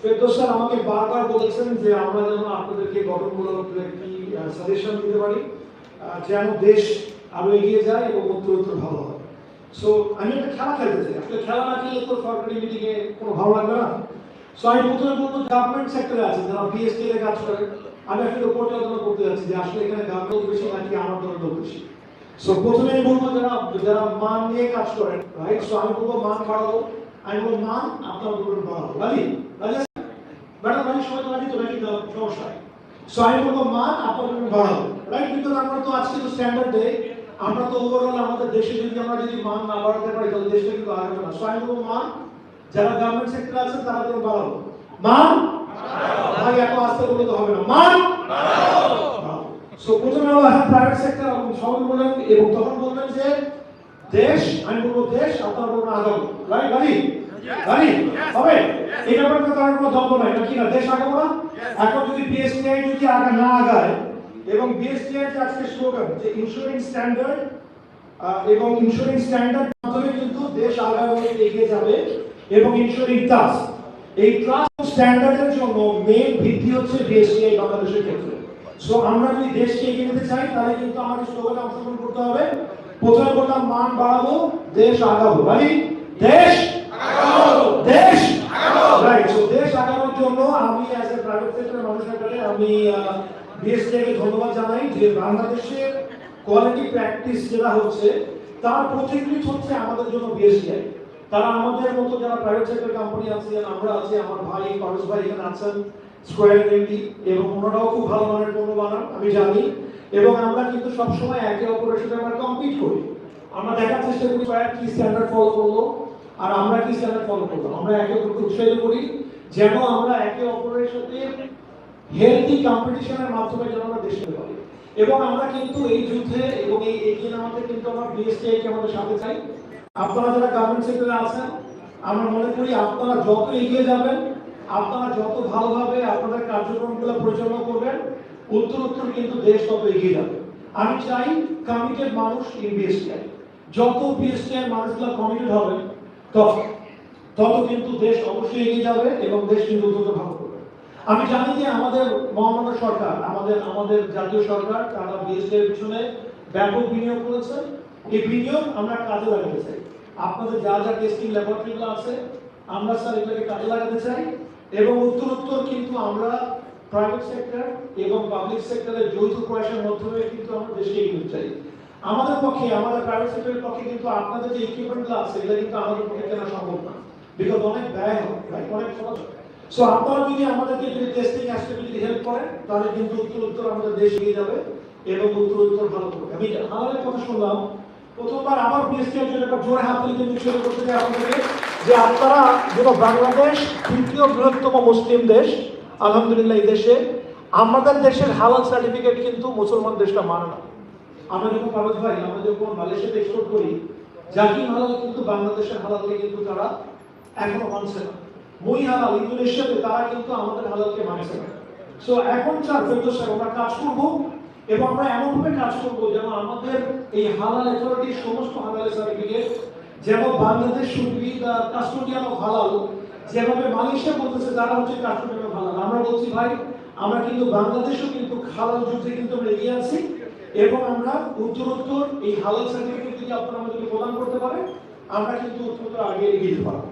Ferdous sir, আমাকে বারবার বলেছেন যে আমরা যেন আপনাদেরকে গঠনমূলক একটি সাজেশন দিতে পারি যেন দেশ আরও এগিয়ে যায় এবং উত্তর উত্তর ভালো হয়। সো আমি একটা খেলা খেলতে চাই। আসলে খেলা না খেলে তো সরকারি মিটিংয়ে কোনো ভালো লাগবে না। সো আমি প্রথমে বলব গভর্নমেন্ট সেক্টরে আছে, যারা পিএসটি এর কাজ করে, আমি আসলে পর্যালোচনা করতে যাচ্ছি যে আসলে এখানে গভর্নমেন্ট বেশি নাকি আমার দলের লোক বেশি। সো প্রথমে আমি বলব, যারা যারা মান নিয়ে কাজ করেন রাইট সো আমি বলব, মান বাড়াবো আমি বলব মান আপনার উপর বাড়াবো রাজি রাজি? ম্যাডাম আমি সময় তো রাজি তো নাকি তো সমস্যা সো আমি বলব মান আপনার উপর বাড়াবো রাইট বিকজ আমরা তো আজকে তো স্ট্যান্ডার্ড ডে আমরা তো ওভারঅল আমাদের দেশে যদি আমরা যদি মান না বাড়াতে পারি তাহলে দেশটা কিন্তু আগাবে না। সো আমি বলব মান যারা গভর্নমেন্ট সেক্টরে আছেন তারা তো বাড়াবো মান ভাই এত আস্তে বলে তো হবে না। মান সো প্রথমে হ্যাঁ প্রাইভেট সেক্টর সবাই বললেন এবং তখন বলবেন যে দেশ, আমি বলব দেশ আপনার বলব আগাবো রাইট গাড়ি? গাড়ি? হবে? এই ব্যাপারটা তার কোনো দ্বন্দ্ব নাই নাকি না দেশ আগাবো না? এখন যদি বিএসটিআই যদি আগে না আগায়, এবং বিএসটিআই যে আজকে স্লোগান যে ইন্স্যুরেন্স স্ট্যান্ডার্ড এবং ইন্স্যুরেন্স স্ট্যান্ডার্ড মাধ্যমে কিন্তু দেশ আগামী এগিয়ে যাবে, এবং ইন্স্যুরেন্স ট্রাস্ট এই ট্রাস্ট স্ট্যান্ডার্ডের জন্য মেইন ভিত্তি হচ্ছে বিএসটিআই বাংলাদেশের ক্ষেত্রে। সো আমরা যদি দেশকে এগিয়ে নিতে চাই, তাহলে কিন্তু আমাদের স্লোগানে অংশগ্রহণ করতে হবে প্রথমে বললাম, মান বাড়াবো, দেশ আগাবো। রাইট দেশ দেশ রাইট দেশ আগানোর জন্য আমি অ্যাজ এ প্রাইভেট সেক্টরের মানুষের কাছে আমি বিএসটিআই কে ধন্যবাদ জানাই যে বাংলাদেশের কোয়ালিটি প্র্যাকটিস যেটা হচ্ছে, তার প্রতিকৃত হচ্ছে আমাদের জন্য বিএসটিআই তারা আমাদের মতো যারা প্রাইভেট সেক্টর কোম্পানি আছে, আমরা আছি, আমার ভাই পারস ভাই এখানে আছেন স্কোয়ার এনডি এবং ওনারাও খুব ভালো মানের পণ্য বানান, আমি জানি। এবং আমরা কিন্তু সবসময় একে অপরের সাথে আমরা কম্পিট করি। আমরা দেখার চেষ্টা করি কি স্ট্যান্ডার্ড ফলো করল, আর আমরা কি স্ট্যান্ডার্ড ফলো করলাম। আমরা একে অপরকে উৎসাহিত করি, যেন আমরা একে অপরের সাথে হেলদি কম্পিটিশনের মাধ্যমে যেন আমরা দেশ পারি। এবং আমরা কিন্তু এই যুদ্ধে এবং এই এগিয়ে নামাতে কিন্তু আমরা বিএসটিআই কে আমাদের সাথে চাই। আপনারা যারা গভর্নমেন্ট সেক্টরে আছেন, আমরা মনে করি আপনারা যত এগিয়ে যাবেন আপনারা যত ভালোভাবে আপনাদের কার্যক্রমগুলো পরিচালনা করবেন উত্তর উত্তর কিন্তু দেশ তত এগিয়ে যাবে। আমি চাই কমিটেড মানুষ ইন বিএসটিআই যত বিএসটিআই মানুষগুলো কমিটেড হবে, তত তত কিন্তু দেশ অবশ্যই এগিয়ে যাবে এবং দেশ কিন্তু দ্রুত ভালো করবে। আমি জানি যে আমাদের মহামান্য সরকার, আমাদের আমাদের জাতীয় সরকার, তারা বিএসটিআই পিছনে ব্যাপক বিনিয়োগ করেছে। এই বিনিয়োগ আমরা কাজে লাগাতে চাই। আপনাদের যা যা টেস্টিং ল্যাবরেটরিগুলো আছে, আমরা স্যার এগুলোকে কাজে লাগাতে চাই। এবং উত্তর উত্তর কিন্তু আমরা প্রাইভেট সেক্টর এবং পাবলিক সেক্টরের যৌথ প্রয়াসের মাধ্যমে কিন্তু আমরা দেশকে এগিয়ে চাই। আমাদের পক্ষে, আমাদের প্রাইভেট সেক্টরের পক্ষে কিন্তু আপনাদের যে ইকুইপমেন্টগুলো আছে, এগুলো কিন্তু আমাদের পক্ষে কেনা সম্ভব না। বিকজ অনেক ব্যয় হয় right? অনেক খরচ সো আপনারা যদি আমাদেরকে যদি টেস্টিং অ্যাসপেক্টে হেল্প করেন, তাহলে কিন্তু উত্তর উত্তর আমাদের দেশ এগিয়ে যাবে এবং উত্তর উত্তর ভালো করবে। আমি আমাদের কথা শুনলাম, প্রথমবার বিএসটি এর জন্য একটা জোরে হাত তুলে কিন্তু শুরু করতে চাই আপনাদেরকে। যে আপনারা যেন বাংলাদেশ তৃতীয় বৃহত্তম মুসলিম দেশ, আলহামদুলিল্লাহ এই দেশে, আমাদের দেশের হালাল সার্টিফিকেট কিন্তু মুসলমান দেশটা মানে না। আমরা যখন পারদ ভাই আমরা যখন মালয়েশিয়াতে এক্সপোর্ট করি, জাকির হালাল কিন্তু বাংলাদেশের হালালকে কিন্তু তারা এখনও মানছে না। মই হালাল, ইন্দোনেশিয়াতে তারা কিন্তু আমাদের হালালকে মানছে না। সো এখন চার সাহেব আমরা কাজ করব এবং আমরা এমনভাবে কাজ করব যেন আমাদের এই হালাল অথরিটির সমস্ত হালাল সার্টিফিকেট যেন বাংলাদেশ সুপ্রি কাস্টোডিয়ান অফ হালাল, যেভাবে মালয়েশিয়া বলতেছে, তারা হচ্ছে কাস্টোডিয়ান হালাল। আমরা বলছি, ভাই, আমরা কিন্তু বাংলাদেশও কিন্তু হালাল যুদ্ধে কিন্তু আমরা এগিয়ে আছি এবং আমরা উত্তরোত্তর এই হালাল সার্টিফিকেট যদি আপনারা আমাদেরকে প্রদান করতে পারেন, আমরা কিন্তু উত্তরোত্তর আগে এগিয়ে যেতে পারব।